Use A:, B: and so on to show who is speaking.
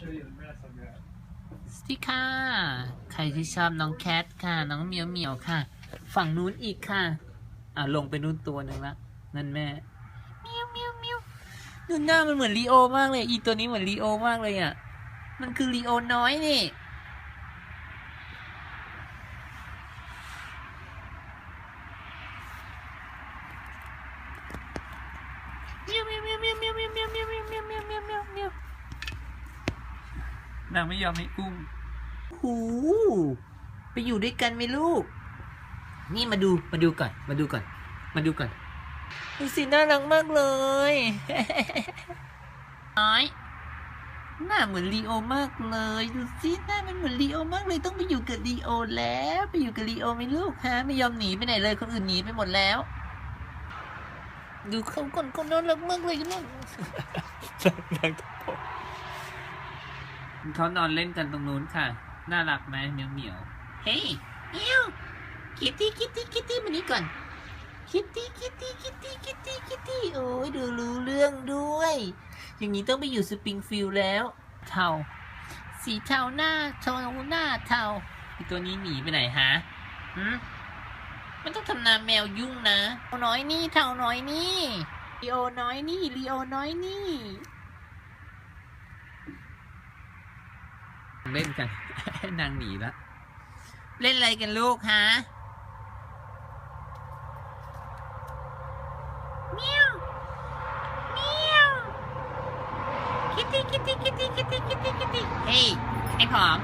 A: สวัสดีค่ะ ใครที่ชอบน้องแคทค่ะ น้องเมียวเมียวค่ะ ฝั่งนู้นอีกค่ะ อ่าลงไปนู้นตัวหนึ่งละนั่นแม่เมียวเมียวเมียวดูหน้ามันเหมือนลีโอมากเลย อีตัวนี้เหมือนลีโอมากเลยอะ มันคือลีโอน้อยนี่เมียวเมียวเมียวเมียวเมียวเมียว นางไม่ยอมให้อุ้มหูไปอยู่ด้วยกันไหมลูก นี่มาดูมาดูก่อน มาดูก่อน มาดูก่อนดูสิน่ารักมากเลย น้อยหน้าเหมือนลีโอมากเลยดูสิหน้ามันเหมือนลีโอมากเลยต้องไปอยู่กับลีโอแล้ว ไปอยู่กับลีโอไหมลูกฮะไม่ยอมหนีไปไหนเลยคนอื่นหนีไปหมดแล้ว ดูเขาก่อนเขาน่ารักมากเลยนะ เขานอนเล่นกันตรงนู้นค่ะ น่ารักไหมเหมียวเหมียวเฮ้ยเหมียวคิตตี้คิตตี้คิตตี้มานี่ก่อน คิตตี้คิตตี้คิตตี้คิตตี้คิตตี้โอ้ยดูรู้เรื่องด้วย อย่างนี้ต้องไปอยู่สปริงฟิลด์แล้ว เทาสีเทาหน้าเทาหน้าเทาไอตัวนี้หนีไปไหนฮะหืมมันต้องทำนาแมวยุ่งนะเทาน้อยนี่เทาน้อยนี่ลีโอน้อยนี่ลีโอน้อยนี่ เล่นกัน นางหนีแล้วเล่นอะไรกันลูกฮะเมียวเมียวคิตตี้คิตตี้คิตตี้คิตตี้คิตตี้คิตตี้เฮ้ยไอ้ผอม